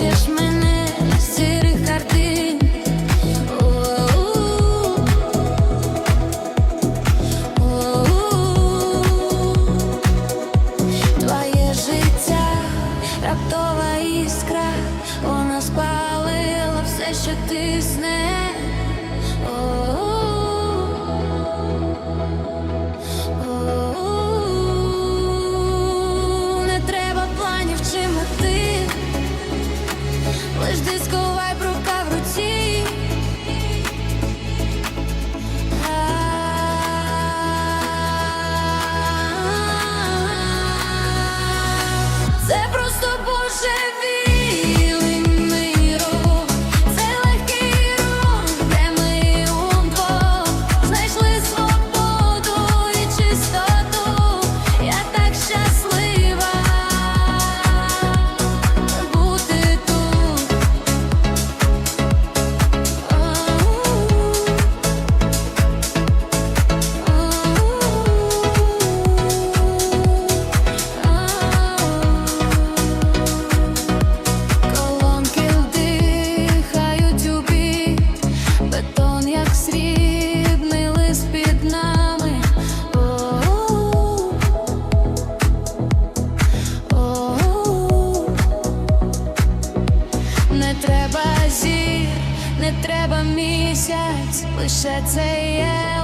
Бачиш мене з картин, -у твоє життя, раптова іскра, вона спалила все, що ти снеш go треба зір, не треба місяць, лише це є.